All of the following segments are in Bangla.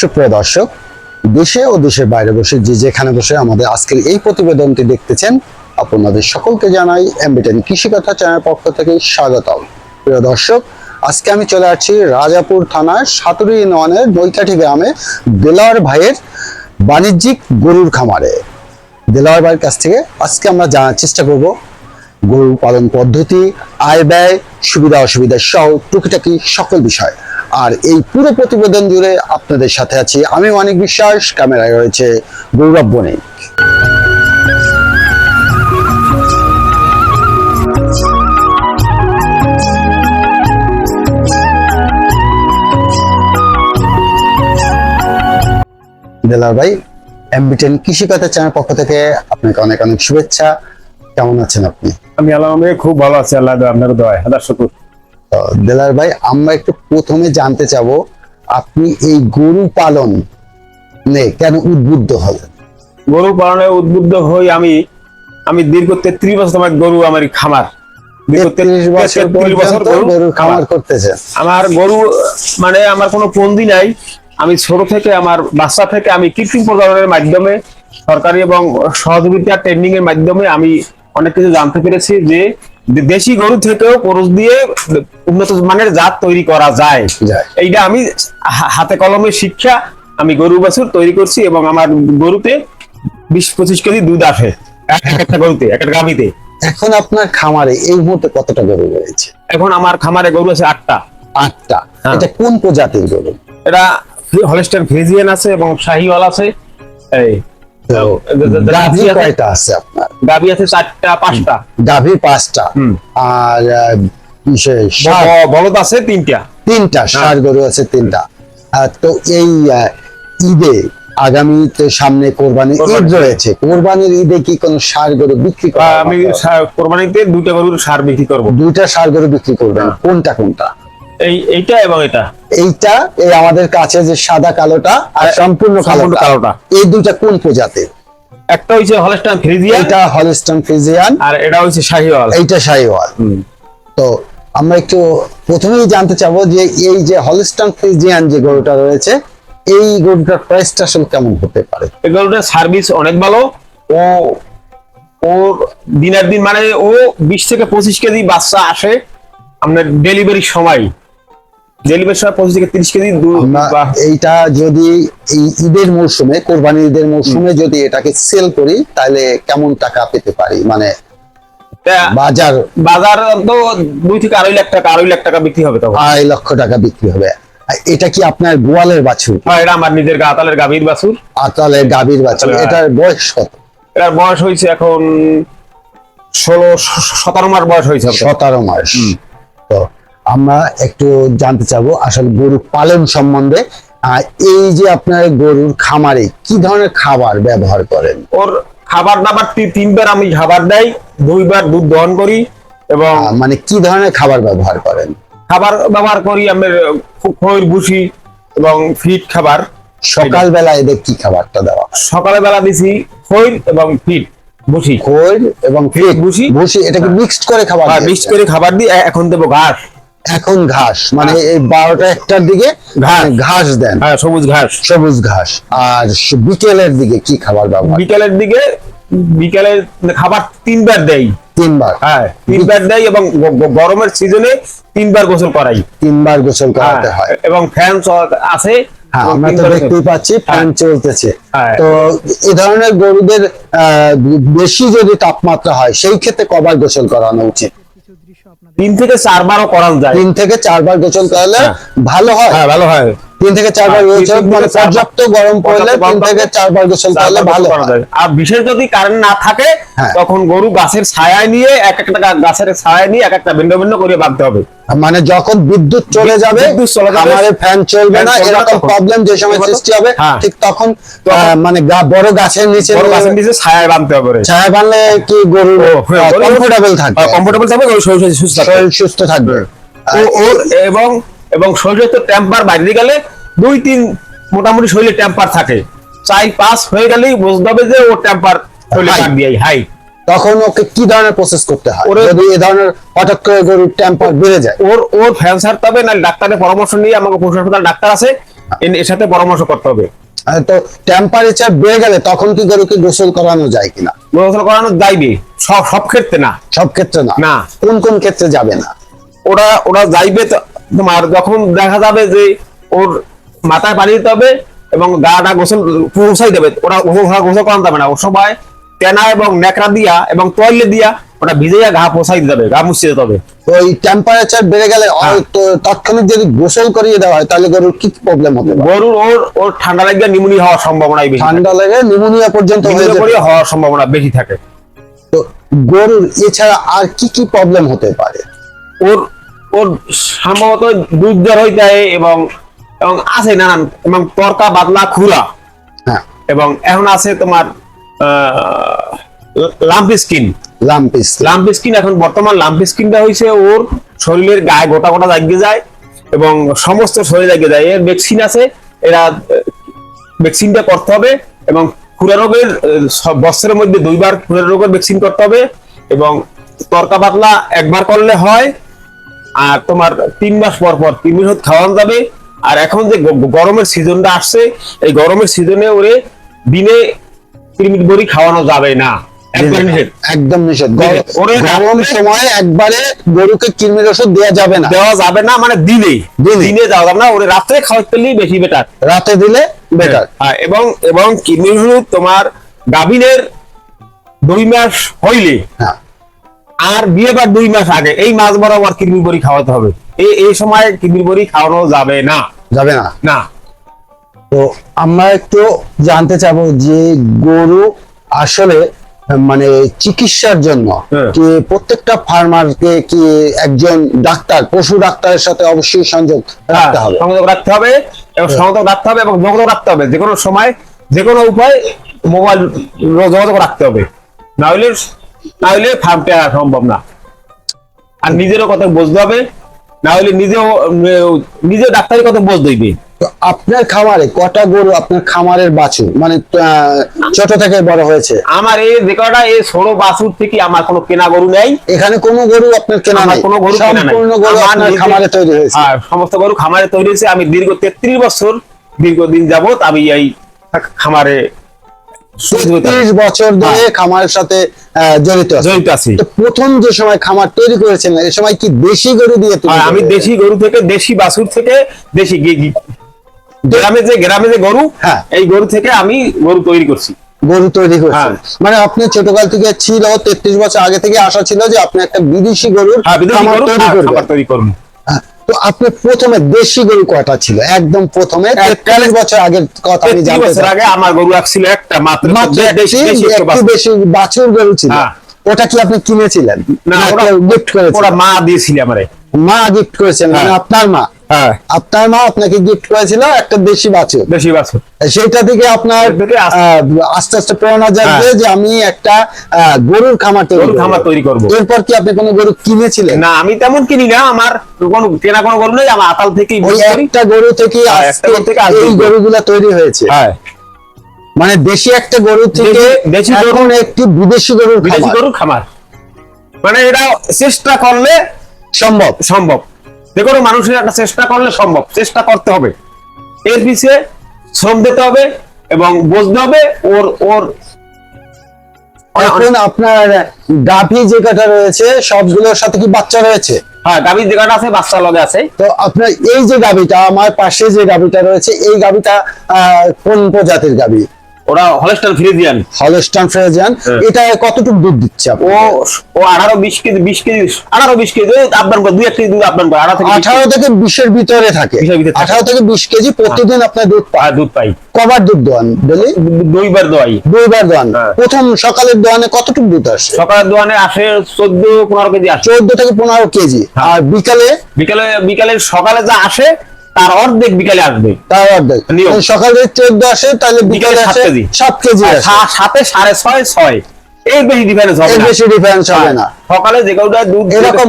সুপ্রিয় দর্শক, দেশে ও দেশের বাইরে বসে যে যেখানে বসে আমাদের আজকের এই প্রতিবেদনটি দেখতেছেন, আপনাদের সকলকে জানাই এমবিটেন কৃষিকথা চ্যানেল পক্ষ থেকে স্বাগতম। প্রিয় দর্শক, আজকে আমি চলে আসছি রাজাপুর থানার সাতুরি ইউনিয়নের বৈকাঠি গ্রামে দেলাওয়ার ভাইয়ের বাণিজ্যিক গরুর খামারে। দেলাওয়ার ভাইয়ের কাছ থেকে আজকে আমরা জানার চেষ্টা করব, গরু পালন পদ্ধতি, আয় ব্যয় সুবিধা অসুবিধা সহ টুকিটাকি সকল বিষয়। আর এই পুরো প্রতিবেদন জুড়ে আপনাদের সাথে আছি আমি অনেক বিশ্বাস, ক্যামেরায় রয়েছে গৌরব বণিক। দেলার ভাই এমবিটেন কৃষিকথা চ্যানেল পক্ষ থেকে আপনাকে অনেক অনেক শুভেচ্ছা। কেমন আছেন আপনি? আমি আলহামদুলিল্লাহ খুব ভালো আছি আল্লাহ আপনার দয়। হাজার শুকুর। দেলার ভাই আমরা একটু প্রথমে জানতে চাবো আপনি এই গরু পালন নে কেন উদ্বুদ্ধ হলেন? গরু পালনে উদ্বুদ্ধ হই আমি আমি দীর্ঘ তেত্রিশ বছর আমার গরু আমার খামার। দীর্ঘ তেত্রিশ বছর 33 পর্যন্ত গরু খামার করতেছেন। আমার গরু মানে আমার কোনো পন্দি নাই। আমি ছোট থেকে আমার বাচ্চা থেকে আমি কৃত্রিম প্রজননের মাধ্যমে সরকারি এবং সহযোগিতা ট্রেনিং এর মাধ্যমে আমি অনেক কিছু জানতে পেরেছি যে দেশি গরু থেকেও পুরুষ দিয়ে উন্নত মানের জাত তৈরি করা যায়। এইটা আমি হাতে কলমে শিক্ষা আমি গরু বাছুর তৈরি করছি এবং আমার গরুতে বিশ পঁচিশ কেজি দুধ আসে। এক এক একটা গরুতে একটা গাভিতে। এখন আপনার খামারে এই মুহূর্তে কতটা গরু রয়েছে? এখন আমার খামারে গরু আছে আটটা। আটটা। হ্যাঁ। এটা কোন প্রজাতির গরু? এটা হলিস্টার ফ্রিজিয়ান আছে এবং শাহিওয়াল আছে। এই গাভী গাভী কয়টা আছে আপনার? গাভী আছে চারটা পাঁচটা। গাভী পাঁচটা। আর বিশেষ বলদ আছে তিনটা। তিনটা ষাঁড় গরু আছে তিনটা। তো এই ঈদে আগামীতে সামনে কোরবানি ঈদ রয়েছে। কোরবানির ঈদে কি কোনো সার গরু বিক্রি আমি? কোরবানিতে দুইটা গরুর সার বিক্রি করব। দুইটা সার গরু বিক্রি করবেন। কোনটা কোনটা? এই এইটা এবং এটা? এইটা এই আমাদের কাছে যে সাদা কালোটা আর সম্পূর্ণ সম্পূর্ণ কালোটা। এই দুইটা কোন প্রজাতির? একটা হচ্ছে হলিস্টার ফ্রিজিয়ান। এটা হলিস্টন ফ্রিজিয়ান। আর এটা হচ্ছে শাহিওয়াল। এইটা শাহিওয়াল। তো আমরা একটু প্রথমেই জানতে চাবো যে এই যে হলিস্টন ফ্রিজিয়ান যে গরুটা রয়েছে এই গরুটার প্রাইসটা আসলে কেমন হতে পারে? এই গরুটার সার্ভিস অনেক ভালো। ও ওর দিনের দিন মানে ও বিশ থেকে পঁচিশ কেজি বাচ্চা আসে। আপনার ডেলিভারির সময়। ডেলিভারির সময় পঁচিশ থেকে তিরিশ কেজি এইটা যদি এই ঈদের মৌসুমে কোরবানি ঈদের মৌসুমে যদি এটাকে সেল করি তাহলে কেমন টাকা পেতে পারি? মানে বাজার বাজার তো দুই থেকে আড়াই লাখ টাকা আড়াই লাখ টাকা বিক্রি হবে তখন। আড়াই লক্ষ টাকা বিক্রি হবে। এটা কি আপনার গোয়ালের বাছুর? আর এটা আমার নিজের গাতালের গাভীর বাছুর। আতালে গাভীর বাছুর। এটার বয়স কত? এটার বয়স হয়েছে এখন ষোলো সতেরো মাস বয়স হয়েছে। সতেরো মাস। তো আমরা একটু জানতে চাবো আসলে গরু পালন সম্বন্ধে। এই যে আপনার গরুর খামারে কি ধরনের খাবার ব্যবহার করেন? ওর খাবার দাবার তিনবার আমি খাবার দেই দুইবার দুধ দহন করি এবং মানে কি ধরনের খাবার ব্যবহার করেন? খাবার ব্যবহার করি আমি খৈর ভুসি এবং ফিট খাবার। সকালবেলা এদের কি খাবারটা দেওয়া হয়? সকালে বেলা দিছি খৈর এবং ফিট ভুসি। খোল এবং ফিট ভুসি। ভুসি এটাকে মিক্সড করে খাবার মিক্স দিয়েছেন? করে খাবার দিই এখন দেবো ঘাস। এখন ঘাস মানে এই বারোটা একটার দিকে ঘাস। মানে ঘাস দেন। হ্যাঁ সবুজ ঘাস। সবুজ ঘাস। আর বিকেলের দিকে কি খাবার ব্যবহার? বিকেলের দিকে বিকালে খাবার তিনবার দেই। তিনবার? হ্যাঁ তিনবার দেয় এবং গরমের সিজনে তিনবার গোসল করাই। তিনবার গোসল করাতে হ্যাঁ, হয়। এবং ফ্যান আছে। হ্যাঁ আমরা তো দেখতেই পাচ্ছি ফ্যান হ্যাঁ। চলতেছে। হ্যাঁ। তো এই ধরনের গরুদের আহ, বেশি যদি তাপমাত্রা হয় সেই ক্ষেত্রে কবার গোসল করানো উচিত? তিন থেকে চারবারও করানো যায় তিন থেকে চারবার গোসল করালে হ্যাঁ। ভালো হয় হ্যাঁ ভালো হয় তিন থেকে চারবার গোসল মানে পর্যাপ্ত গরম পড়লে তিন গরম থেকে চারবার গোসল করলে ভালো করা হয় যায়। আর বিশেষ যদি কারেন্ট না থাকে হ্যাঁ। তখন গরু গাছের ছায়ায় নিয়ে এক একটা গাছের ছায়ায় নিয়ে এক একটা ভিন্ন ভিন্ন করে বাঁধতে হবে মানে যখন বিদ্যুৎ চলে যাবে আমাদের ফ্যান চলবে না এরকম প্রবলেম যে সময় সৃষ্টি হবে হ্যাঁ। ঠিক তখন মানে বড় গাছের নিচে ছায়ায় বাঁধতে হবে ছায়া বানলে কি গরু কমফোর্টেবল থাকবে? কমফোর্টেবল থাকবে শরীর সুস্থ থাকবে। এবং এবং শরীরে তো টেম্পার বাইরে গেলে দুই তিন মোটামুটি শরীরে টেম্পার থাকে। চাই পাস হয়ে গেলেই বুঝতে হবে যে ও টেম্পার শরীরে। হাই তখন ওকে কি ধরনের প্রসেস করতে হয়? যদি এ ধরনের হঠাৎ করে গরুর টেম্পার বেড়ে যায়। ওর ওর ফ্যান হবে না ডাক্তারের পরামর্শ নিয়ে আমাকে পশু হাসপাতাল ডাক্তার আছে এর সাথে পরামর্শ করতে হবে। তো টেম্পারেচার বেড়ে গেলে তখন কি গরুকে গোসল করানো যায় কিনা? গোসল করানো যাইবে সব সব ক্ষেত্রে না। সব ক্ষেত্রে না? না। কোন কোন ক্ষেত্রে যাবে না? ওরা ওরা যাইবে তোমার যখন দেখা যাবে যে ওর মাথায় পানি দিতে হবে এবং গাটা গোসল পৌঁছাই দেবে ওরা গোসল গোসল করানো যাবে না। ও সবাই তেনা এবং নেকড়া দিয়া এবং তৈলে দিয়া ওটা ভিজাইয়া গা পৌঁছাই দিতে হবে গা মুছিয়ে দিতে হবে। তো এই টেম্পারেচার বেড়ে গেলে হ্যাঁ। তাৎক্ষণিক যদি গোসল করিয়ে দেওয়া হয় তাহলে গরুর কি প্রবলেম পারে গরুর ওর ওর ঠান্ডা হওয়ার সম্ভাবনাই বেশি ঠান্ডা লেগে নিউমোনিয়া পর্যন্ত হওয়ার সম্ভাবনা বেশি থাকে। তো গরুর এছাড়া আর কি কি প্রবলেম হতে পারে? ওর ওর সম্ভবত দুধ জ্বর হইতে হয় এবং এবং আছে নানান এবং তরকা বাদলা খুরা। হ্যাঁ। এবং এখন আছে তোমার লাম্প স্কিন লাম্পিস লাম্প স্কিন এখন বর্তমান লাম্প স্কিনটা হয়েছে ওর শরীরের গায়ে গোটা গোটা জাগিয়ে যায় এবং সমস্ত শরীর জাগিয়ে যায়। এর ভ্যাকসিন আছে এরা ভ্যাকসিনটা করতে হবে এবং খুরা রোগের বছরের মধ্যে দুইবার খুরা রোগের ভ্যাকসিন করতে হবে এবং তরকা পাতলা একবার করলে হয় আর তোমার তিন মাস পর পর তিন মাস খাওয়ানো যাবে। আর এখন যে গরমের সিজনটা আসছে এই গরমের সিজনে ওরে দিনে বড়ি খাওয়ানো যাবে না। একদম নিষেধ। গরম সময়ে একবারে গরুকে কৃমির ওষুধ দেওয়া যাবে না। দেওয়া যাবে না মানে দিনে। দেওয়া যাবে না। ওরে রাত্রে খাওয়াতে বেশি বেটার রাতে দিলে বেটার হ্যাঁ, এবং এবং কিডনি ওষুধ তোমার গাভিনের দুই মাস হইলে হ্যাঁ। আর বিয়েবার দুই মাস আগে এই মাস বরাবর কিডনি বড়ি খাওয়াতে হবে। এই এই সময় কিডনি বড়ি খাওয়ানো যাবে না। যাবে না। না। তো আমরা একটু জানতে চাবো যে গরু আসলে মানে চিকিৎসার জন্য হ্যাঁ। কি প্রত্যেকটা ফার্মারকে কি একজন ডাক্তার পশু ডাক্তারের সাথে অবশ্যই সংযোগ রাখতে হ্যাঁ, হবে? সংযোগ রাখতে হবে এবং সংযোগ রাখতে হবে এবং যোগাযোগ রাখতে হবে। যে কোনো সময় যে কোনো উপায় মোবাইল যোগাযোগ রাখতে হবে। না হলে না হলে ফার্মটা সম্ভব না। আর নিজেরও কথা বুঝতে হবে। না হলে নিজেও নিজে ডাক্তারি কথা বুঝতে হইবে। তো আপনার খামারে কটা গরু আপনার খামারের বাছুর? মানে ছোট থেকে বড় হয়েছে। আমার এই যে কটা এই ষোলো বাছুর থেকে আমার কোনো কেনা গরু নেই। এখানে কোনো গরু আপনার কেনা নাই। কোনো গরু সম্পূর্ণ গরু আমার আপনার খামারে তৈরি হয়েছে। হ্যাঁ, সমস্ত গরু খামারে তৈরি হয়েছে। আমি দীর্ঘ তেত্রিশ বছর দীর্ঘদিন যাবত আমি এই খামারে ত্রিশ বছর ধরে খামারের সাথে জড়িত জড়িত আছি। তো প্রথম যে সময় খামার তৈরি করেছেন এই সময় কি দেশি গরু দিয়ে তৈরি আর আমি দেশি গরু থেকে দেশি বাছুর থেকে দেশি গ্রামে যে গ্রামে যে গরু হ্যাঁ। এই গরু থেকে আমি গরু তৈরি করছি। গরু তৈরি করেছেন হ্যাঁ। মানে আপনি ছোটকাল থেকে ছিল তেত্রিশ বছর আগে থেকে আশা ছিল যে আপনি একটা বিদেশি গরুর হ্যাঁ তৈরি হ্যাঁ, করবেন। তো আপনি প্রথমে দেশি গরু কয়টা ছিল? একদম প্রথমে বছর আগের কথা আমি জানতে আগে আমার গরু ছিল একটা মাত্র। একটি একটি বাছুর। গরু ছিল। ওটা কি আপনি কিনেছিলেন? না ওরা গিফট করেছিলেন? মা দিয়েছিল আমারে। মা গিফট করেছেন মানে। আপনার মা। হ্যাঁ। আপনার মা আপনাকে গিফট করেছিল একটা দেশি বাছুর। দেশি বাছুর। সেটা থেকে আপনার আস্তে- আস্তে প্রেরণা জাগবে হ্যাঁ। যে আমি একটা গরুর খামার তৈরি খামার তৈরি করব। এরপর কি আপনি কোনো গরু কিনেছিলেন? না আমি তেমন কিনি না আমার কোনো কেনা কোনো গরু নেই আমার আতাল থেকেই ওই একটা গরু থেকে হ্যাঁ, আজকে থেকে এই গরু। গরুগুলা তৈরি হয়েছে। হ্যাঁ। মানে দেশি একটা গরু থেকে দেশি- দেশি গরু- একটি বিদেশি গরুর বিদেশি গরুর খামার। মানে এটা চেষ্টা করলে সম্ভব। সম্ভব। যে কোনো মানুষের একটা চেষ্টা করলে সম্ভব। চেষ্টা করতে হবে। এর পিছিয়ে শ্রম দিতে হবে এবং বুঝতে হবে ওর ওর এখন আপনার গাভী যে কটা রয়েছে সবগুলোর সাথে কি বাচ্চা রয়েছে? হ্যাঁ গাভীর যেখানে আছে বাচ্চা লগে আছে। তো আপনার এই যে গাভীটা আমার পাশে যে গাভীটা রয়েছে এই গাভীটা আহ, কোন প্রজাতির গাভী ওরা ফ্রিজিয়ান। ফ্রেজিয়ান হ্যাঁ। এটা কতটুকু দুধ দিচ্ছে ও ও আঠারো বিশ কেজি বিশ কেজি আঠারো বিশ কেজি আপডাউন করে দুই এক কেজি দুধ করে আঠারো থেকে বিশ আঠারো থেকে বিশের ভিতরে থাকে। বিশের ভিতরে থাকে। আঠারো থেকে বিশ কেজি প্রতিদিন আপনার দুধ পায় দুধ পাই। কবার দুধ দোয়ান ডেলি? দুইবার দোয়াই। দুইবার দোয়ান। হ্যাঁ। প্রথম সকালের দোয়ানে কতটুকু দুধ আসে? সকালের দোয়ানে আসে চোদ্দ পনেরো কেজি আসে। চোদ্দ থেকে পনেরো কেজি। হ্যাঁ। আর বিকালে? বিকালে বিকালে সকালে যা আসে তার অর্ধেক বিকালে আসবে। তার অর্ধেক। সকালে চোদ্দ আসে তাহলে বিকালে সাত কেজি। সাত কেজি সাথে সাড়ে ছয় ছয়। এর বেশি ডিফারেন্স হবে এর না। বেশি ডিফারেন্স হবে না। হ্যাঁ, সকালে যে দুধ এরকম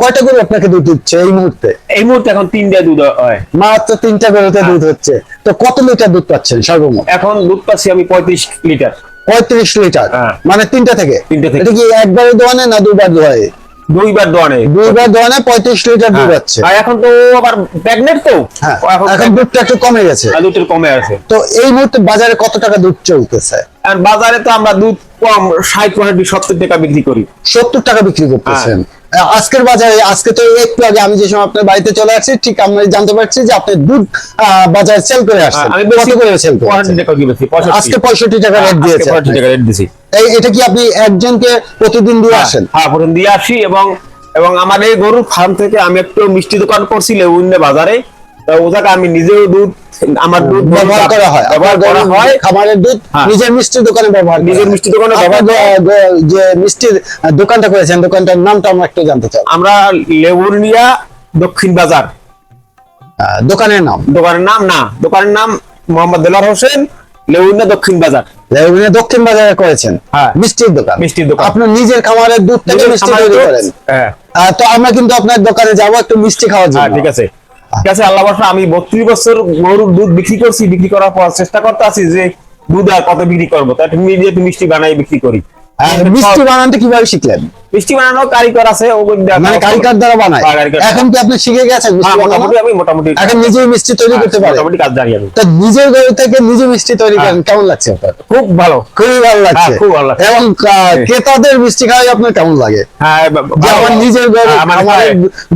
কয়টা গরু আপনাকে দুধ দিচ্ছে এই মুহূর্তে? এই মুহূর্তে এখন তিনটা দুধ হয়। মাত্র তিনটা গরুতে হ্যাঁ। দুধ হচ্ছে। তো কত লিটার দুধ পাচ্ছেন সর্বমোট? এখন দুধ পাচ্ছি আমি পঁয়ত্রিশ লিটার। পঁয়ত্রিশ লিটার। হ্যাঁ। মানে তিনটা থেকে? তিনটা থেকে। এটা কি একবারে দোয়ানে না দুবার দোয়ায়? দুইবার দোয়ানে। দুইবার দোয়ানে পঁয়ত্রিশ লিটার দুধ আছে। আর এখন তো আবার প্রেগনেন্ট তো? হ্যাঁ এখন দুধটা একটু কমে গেছে। আর দুধের কমে আছে। তো এই মুহূর্তে বাজারে কত টাকা দুধ চলতেছে? আর বাজারে তো আমরা দুধ কম ষাট পঁয়ষট্টি সত্তর টাকা বিক্রি করি। সত্তর টাকা বিক্রি করতেছেন। হ্যাঁ। আজকের বাজারে আজকে তো একটু আগে আমি যে সময় আপনার বাড়িতে চলে আসছি ঠিক আমি জানতে পারছি যে আপনি দুধ বাজারে সেল করে আসছেন। আমি কত করে সেল আজকে পঁয়ষট্টি টাকা রেট দিয়েছে। পঁয়ষট্টি টাকা রেট দিছি এই এটা কি আপনি একজনকে প্রতিদিন দিয়ে আসেন? হ্যাঁ প্রতিদিন দিয়ে আসি এবং এবং আমার এই গরুর ফার্ম থেকে আমি একটু মিষ্টি দোকান করছি লেউন্নে বাজারে। তো ওটাকে আমি নিজেও দুধ আমার দুধ ব্যবহার করা হয়। ব্যবহার করা হয়। খাবারের দুধ। নিজের মিষ্টির দোকানে ব্যবহার নিজের। মিষ্টির দোকানে ব্যবহার যে- মিষ্টির দোকানটা করেছেন দোকানটার নামটা আমরা একটু জানতে চাই। আমরা লেবুরনিয়া দক্ষিণ বাজার। দোকানের নাম? দোকানের নাম না দোকানের নাম মোহাম্মদ দেলার হোসেন লেবুরনিয়া দক্ষিণ বাজার। লেগুনে দক্ষিণ বাজারে করেছেন? হ্যাঁ। মিষ্টির দোকান। মিষ্টির দোকান। আপনার নিজের খামারের দুধ থেকে মিষ্টি তৈরি করেন। হ্যাঁ। তো আমরা কিন্তু আপনার দোকানে যাব একটু মিষ্টি খাওয়ার হ্যাঁ জন্য। ঠিক আছে। ঠিক আছে আল্লাহ বাসা আমি বত্রিশ বছর গরুর দুধ বিক্রি করছি বিক্রি করার পর চেষ্টা করতে আছি যে দুধ আর কত বিক্রি করব। তাই তুমি একটু মিষ্টি বানাই বিক্রি করি। আহ, মিষ্টি বানানটা কীভাবে শিখলেন? মিষ্টি কারিগর আছে মানে কারিকার দ্বারা বানায়। এখন কি আপনি শিখে গেছেন হ্যাঁ, মোটামুটি আমি মোটামুটি এখন নিজেই মিষ্টি তৈরি করতে হ্যাঁ, পারেন। মোটামুটি কাজ জানি আমি। তা নিজের থেকে নিজে মিষ্টি তৈরি করেন হ্যাঁ। কেমন লাগছে আপনার? খুব ভালো। খুবই ভালো লাগছে। খুব ভালো লাগছে। এবং ক্রেতাদের মিষ্টি খাওয়াই আপনার কেমন লাগে? হ্যাঁ। আমার নিজের মানে আমার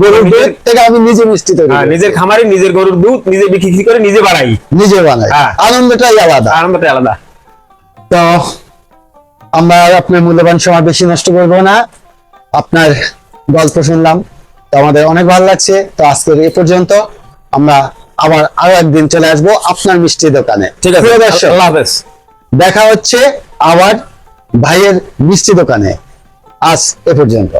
গরুর দুধ থেকে আমি নিজে মিষ্টি তৈরি করি। নিজের খামারে নিজের গরুর দুধ নিজে বিক্রি করে নিজে বানাই। নিজে বানাই। আনন্দটাই আলাদা। আনন্দটা আলাদা। তো আমরা আপনার মূল্যবান সময় বেশি নষ্ট করব না। আপনার গল্প শুনলাম। তো আমাদের অনেক ভালো লাগছে। তো আজকের এ পর্যন্ত আমরা আবার আরও একদিন চলে আসব আপনার মিষ্টি দোকানে। ঠিক আছে। আল্লাহ হাফেজ। দেখা হচ্ছে আবার ভাইয়ের মিষ্টি দোকানে। আজ এ পর্যন্ত।